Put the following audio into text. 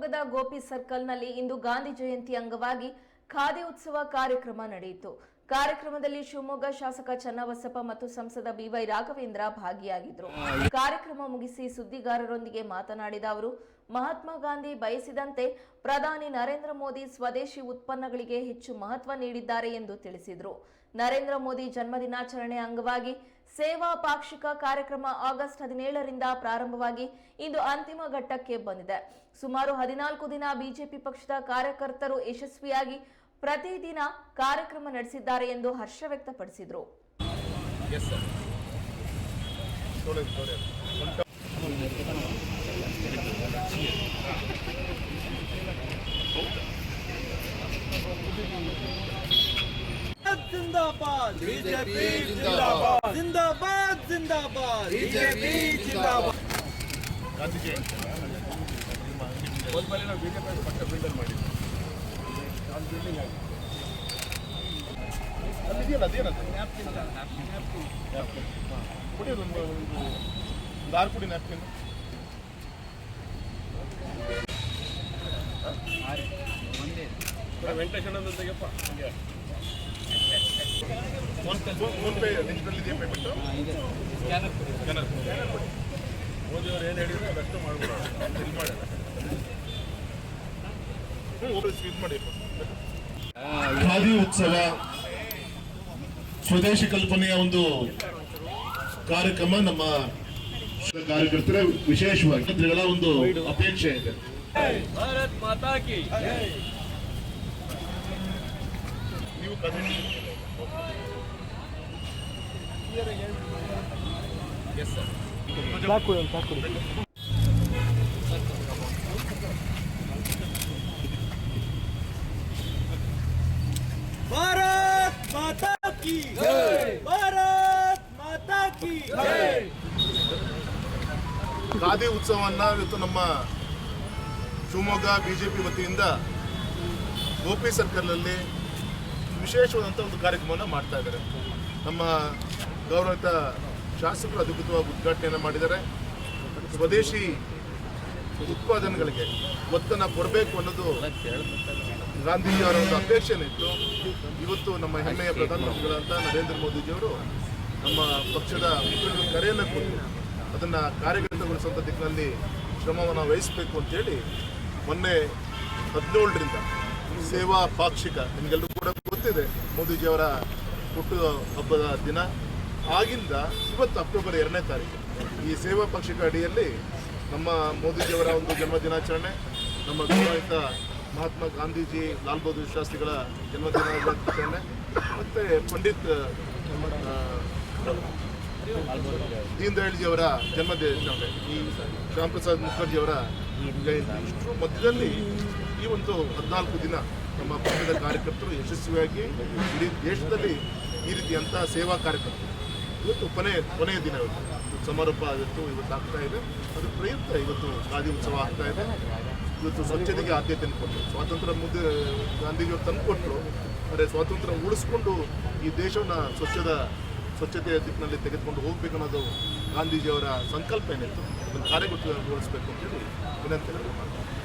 ಶಿವಮೊಗ್ಗದ ಗೋಪಿ ಸರ್ಕಲ್ನಲ್ಲಿ ಇಂದು ಗಾಂಧಿ ಜಯಂತಿ ಅಂಗವಾಗಿ ಖಾದಿ ಉತ್ಸವ ಕಾರ್ಯಕ್ರಮ ನಡೆಯಿತು. ಕಾರ್ಯಕ್ರಮದಲ್ಲಿ ಶಿವಮೊಗ್ಗ ಶಾಸಕ ಚನ್ನಬಸಪ್ಪ ಮತ್ತು ಸಂಸದ ಬಿವೈ ರಾಘವೇಂದ್ರ ಭಾಗಿಯಾಗಿದ್ದರು. ಕಾರ್ಯಕ್ರಮ ಮುಗಿಸಿ ಸುದ್ದಿಗಾರರೊಂದಿಗೆ ಮಾತನಾಡಿದ ಅವರು, ಮಹಾತ್ಮ ಗಾಂಧಿ ಬಯಸಿದಂತೆ ಪ್ರಧಾನಿ ನರೇಂದ್ರ ಮೋದಿ ಸ್ವದೇಶಿ ಉತ್ಪನ್ನಗಳಿಗೆ ಹೆಚ್ಚು ಮಹತ್ವ ನೀಡಿದ್ದಾರೆ ಎಂದು ತಿಳಿಸಿದರು. ನರೇಂದ್ರ ಮೋದಿ ಜನ್ಮದಿನಾಚರಣೆ ಅಂಗವಾಗಿ ಸೇವಾ ಪಾಕ್ಷಿಕ ಕಾರ್ಯಕ್ರಮ ಆಗಸ್ಟ್ ಹದಿನೇಳರಿಂದ ಪ್ರಾರಂಭವಾಗಿ ಇಂದು ಅಂತಿಮ ಘಟ್ಟಕ್ಕೆ ಬಂದಿದೆ. ಸುಮಾರು ಹದಿನಾಲ್ಕು ದಿನ ಬಿಜೆಪಿ ಪಕ್ಷದ ಕಾರ್ಯಕರ್ತರು ಯಶಸ್ವಿಯಾಗಿ ಪ್ರತಿದಿನ ಕಾರ್ಯಕ್ರಮ ನಡೆಸಿದ್ದಾರೆ ಎಂದು ಹರ್ಷ ವ್ಯಕ್ತಪಡಿಸಿದರು. ಜಿಂದಾಬಾದ್. ಬಿಜೆಪಿ ಜಿಂದಾಬಾದ್. ಜಿಂದಾಬಾದ್. ಜಿಂದಾಬಾದ್ ಬಿಜೆಪಿ ಜಿಂದಾಬಾದ್. ನಾವು ಬಿಜೆಪಿ ಪಕ್ಕ ಬಿಲ್ಡರ್ ನ್ಯಾಪ್ಕಿನ್ ಒಂದು ಒಂದು ಆರು ಕೊಡಿ ಹಂಗೆ. ಫೋನ್ ಪೇ ಡಿಜಿಟಲ್ ಇದೆಯಾ ಪೇಮೆಂಟ್ ಸ್ಕ್ಯಾನರ್ ಸ್ಕ್ಯಾನರ್ ಮೋದಿಯವ್ರು ಏನು ಹೇಳಿದ್ರು ಅದಷ್ಟು ಮಾಡ್ಬೋದು ಇಲ್ಲಿ ಮಾಡಲ್ಲ ಖಾದಿ ಉತ್ಸವ ಸ್ವದೇಶಿ ಕಲ್ಪನೆಯ ಒಂದು ಕಾರ್ಯಕ್ರಮ ನಮ್ಮ ಕಾರ್ಯಕರ್ತರ ವಿಶೇಷವಾಗಿ ಒಂದು ಅಪೇಕ್ಷೆ ಇದೆ. ನೀವು ಭಾರತ್ ಮಾತಾ ಕಿ ಭಾರತ್ ಮಾತಾ ಕಿ ಖಾದಿ ಉತ್ಸವವನ್ನು ಇವತ್ತು ನಮ್ಮ ಶಿವಮೊಗ್ಗ ಬಿ ವತಿಯಿಂದ ಗೋಪಿ ಸರ್ಕಲಲ್ಲಿ ವಿಶೇಷವಾದಂಥ ಒಂದು ಕಾರ್ಯಕ್ರಮವನ್ನು ಮಾಡ್ತಾ ಇದ್ದಾರೆ. ನಮ್ಮ ಗೌರವಿತ ಶಾಸಕರು ಅಧಿಕೃತವಾಗಿ ಉದ್ಘಾಟನೆಯನ್ನು ಮಾಡಿದ್ದಾರೆ. ಸ್ವದೇಶಿ ಉತ್ಪಾದನೆಗಳಿಗೆ ಒತ್ತನ್ನು ಕೊಡಬೇಕು ಅನ್ನೋದು ಗಾಂಧೀಜಿಯವರ ಒಂದು ಅಪೇಕ್ಷೆನೇ ಇತ್ತು. ಇವತ್ತು ನಮ್ಮ ಹೆಮ್ಮೆಯ ಪ್ರಧಾನಮಂತ್ರಿಗಳಂತ ನರೇಂದ್ರ ಮೋದಿಜಿಯವರು ನಮ್ಮ ಪಕ್ಷದ ಮುಖಂಡರು ಕರೆಯನ್ನು ಕೊಟ್ಟು ಅದನ್ನು ಕಾರ್ಯಗತಗೊಳಿಸುವಂಥ ದಿಕ್ಕಿನಲ್ಲಿ ಶ್ರಮವನ್ನು ವಹಿಸಬೇಕು ಅಂತೇಳಿ ಮೊನ್ನೆ ಹದಿನೇಳರಿಂದ ಸೇವಾ ಪಾಕ್ಷಿಕ ನಿಮಗೆಲ್ಲರೂ ಕೂಡ ಗೊತ್ತಿದೆ. ಮೋದಿಜಿಯವರ ಹುಟ್ಟು ಹಬ್ಬದ ದಿನ ಆಗಿಂದ ಇವತ್ತು ಅಕ್ಟೋಬರ್ ಎರಡನೇ ತಾರೀಕು. ಈ ಸೇವಾ ಪಕ್ಷದ ಅಡಿಯಲ್ಲಿ ನಮ್ಮ ಮೋದಿಜಿಯವರ ಒಂದು ಜನ್ಮ ದಿನಾಚರಣೆ ನಮ್ಮ ಗೌರವಿತ ಮಹಾತ್ಮ ಗಾಂಧೀಜಿ, ಲಾಲ್ ಬಹದ್ದೂರ್ ಶಾಸ್ತ್ರಿಗಳ ಜನ್ಮದಿನಾಚರಣೆ, ಮತ್ತು ಪಂಡಿತ್ ದೀನ್ ದಯಾಳ್ಜಿಯವರ ಜನ್ಮದಿನ ಈ ಶ್ಯಾಮ್ ಪ್ರಸಾದ್ ಮುಖರ್ಜಿಯವರ ಜಯಂತಿ ಇಷ್ಟು ಮಧ್ಯದಲ್ಲಿ ಈ ಒಂದು ಹದಿನಾಲ್ಕು ದಿನ ನಮ್ಮ ಪಕ್ಷದ ಕಾರ್ಯಕರ್ತರು ಯಶಸ್ವಿಯಾಗಿ ಇಡೀ ದೇಶದಲ್ಲಿ ಈ ರೀತಿಯಂಥ ಸೇವಾ ಕಾರ್ಯಕ್ರಮ ಇವತ್ತು ಕೊನೆ, ಕೊನೆಯ ದಿನ ಇವತ್ತು. ಸಮಾರೋಪ ಇವತ್ತು ಇವತ್ತು ಆಗ್ತಾ ಇದೆ. ಅದು ಪ್ರಯುಕ್ತ ಇವತ್ತು ಗಾದಿ ಉತ್ಸವ ಆಗ್ತಾ ಇದೆ. ಇವತ್ತು ಸ್ವಚ್ಛತೆಗೆ ಆದ್ಯತೆ ಕೊಟ್ಟರು. ಸ್ವಾತಂತ್ರ್ಯ ಮುಂದೆ ಗಾಂಧೀಜಿಯವರು ತಂದುಕೊಟ್ಟರು ಅಂದರೆ ಸ್ವಾತಂತ್ರ್ಯ ಉಳಿಸ್ಕೊಂಡು ಈ ದೇಶವನ್ನು ಸ್ವಚ್ಛದ ಸ್ವಚ್ಛತೆಯ ದಿಕ್ಕಿನಲ್ಲಿ ತೆಗೆದುಕೊಂಡು ಹೋಗಬೇಕು ಅನ್ನೋದು ಗಾಂಧೀಜಿಯವರ ಸಂಕಲ್ಪ ಏನಿತ್ತು ಅದನ್ನು ಕಾರ್ಯಗತಗೊಳಿಸಬೇಕು ಅಂತೇಳಿ ವಿನಂತಿಯನ್ನು ಮಾಡ್ತೀನಿ.